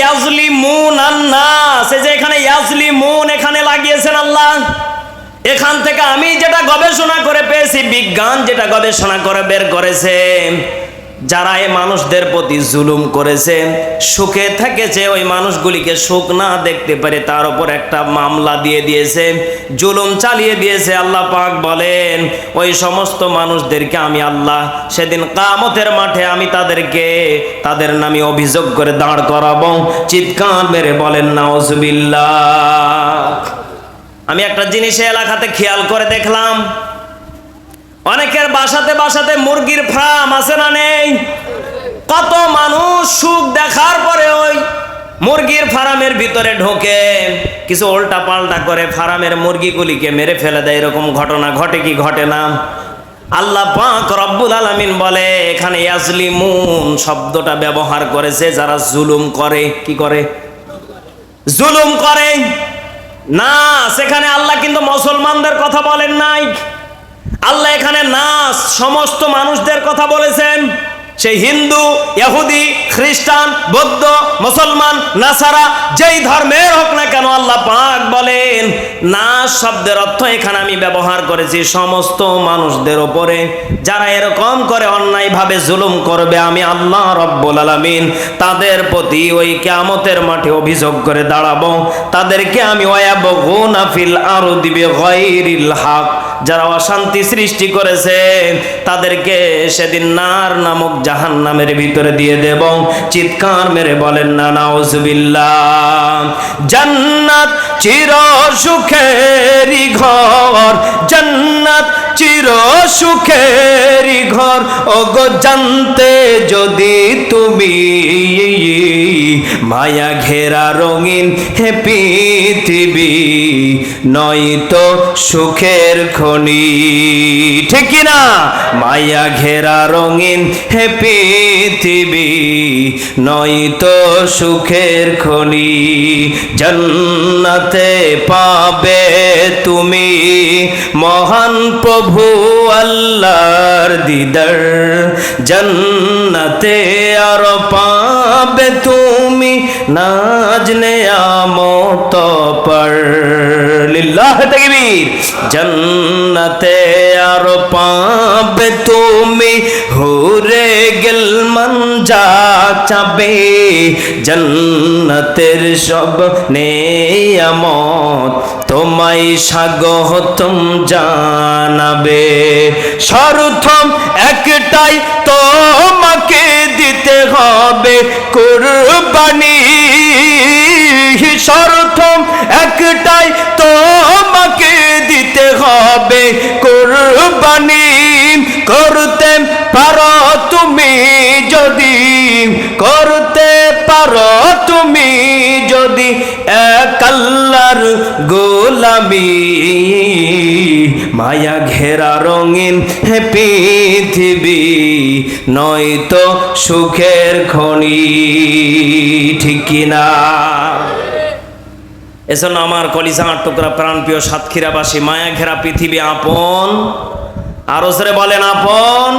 ইয়াজলি moon আন্নাস। এই যে এখানে এখানে লাগিয়েছেন আল্লাহ। এখান থেকে আমি যেটা গবেষণা করে পেয়েছি, বিজ্ঞান যেটা গবেষণা করে বের করেছে। যারা এই মানুষদের প্রতি জুলুম করেছে, সুখে থেকেছে, ওই মানুষগুলিকে সুখ না দেখতে পারে তার উপর একটা মামলা দিয়ে দিয়েছে, জুলুম চালিয়ে দিয়েছে। আল্লাহ পাক বলেন, ওই সমস্ত মানুষদেরকে আমি আল্লাহ সেদিন কামতের মাঠে আমি তাদেরকে তাদের নামে অভিযোগ করে দাঁড় করাবো। চিৎকার মেরে বলেন, নাউজুবিল্লাহ। আমি একটা জিনিস এলাকাতে খেয়াল করে দেখলাম অনেকের বাসাতে বাসাতে মুরগির ফার্ম আছে না নেই? কত মানুষ সুখ দেখার পরে ওই মুরগির ফার্মের ভিতরে ঢোকে। কিছু উল্টা পাল্টা করে ফার্মের মুরগিগুলিকে মেরে ফেলে দেয়, এরকম ঘটনা ঘটে কি ঘটে না? আল্লাহ পাক রব্বুল আলামিন বলে, এখানে ইয়াজলিমুন শব্দটা ব্যবহার করেছে যারা জুলুম করে, কি করে? জুলুম করে। না, সেখানে আল্লাহ কিন্তু মুসলমানদের কথা বলেন নাই। আল্লাহ এখানে নাস সমস্ত মানুষদের কথা বলেছেন। সেই হিন্দু, ইহুদি, খ্রিস্টান, বৌদ্ধ, মুসলমান, নাসারা, যেই ধর্মের হোক না কেন আল্লাহ পাক বলেন, না শব্দের অর্থ এখানে আমি ব্যবহার করেছি সমস্ত মানুষদের ওপরে যারা এরকম করে অন্যায়ভাবে জুলুম করবে, আমি আল্লাহ রব্বুল আলামিন তাদের প্রতি ওই কিয়ামতের মাঠে অভিযোগ করে দাঁড়াবো। তাদেরকে আমি ওয়াবগুনা ফিল আরদি বিগাইরিল হক, যারা অশান্তি সৃষ্টি করেছে, তাদেরকে সেদিন নার নামক জাহান নামের ভিতরে দিয়ে দেব। চিৎকার মেরে বলেন, না, নাউজুবিল্লাহ, জান্নাত চির সুখেরি ঘর, জান্নাত চির সুখেরি ঘর। ওগো, জানতে যদি তুমি মায়া ঘেরা রঙিন হে পৃথিবী, নয়তো সুখের খনি। ঠিক না? মায়া ঘেরা রঙিন হে পৃথিবী, নয়তো সুখের খনি। জন্নতে পাবে তুমি মহান প্রভু আল্লাহর দিদার। জন্নতে আর পাবে তুমি নাজনে আমত পর। লিল্লাহ তাকবীর। জন্নতে আর পাবে তুমি। হুরে গেল মন যা চাবে। জন্নতের সব নেয়ামত তোমায় স্বাগতম জানাবে। সর্বপ্রথম একটাই দিতে হবে কুরবানি। সর্বপ্রথম একটাই তোমাকে দিতে হবে কুরবানি। করতে পারো তুমি যদি, করতে পারো তুমি যদি এক আল্লাহর গোলামি। মায়া ঘেরা রঙিন হে পৃথিবী, নয়তো সুখের খনি, ঠিক কিনা? এজন্য আমার কলিজার টুকরা প্রাণপ্রিয় সাতক্ষীরাবাসী, মায়া ঘেরা পৃথিবী আপন? আরও জোরে বলেন, আপন?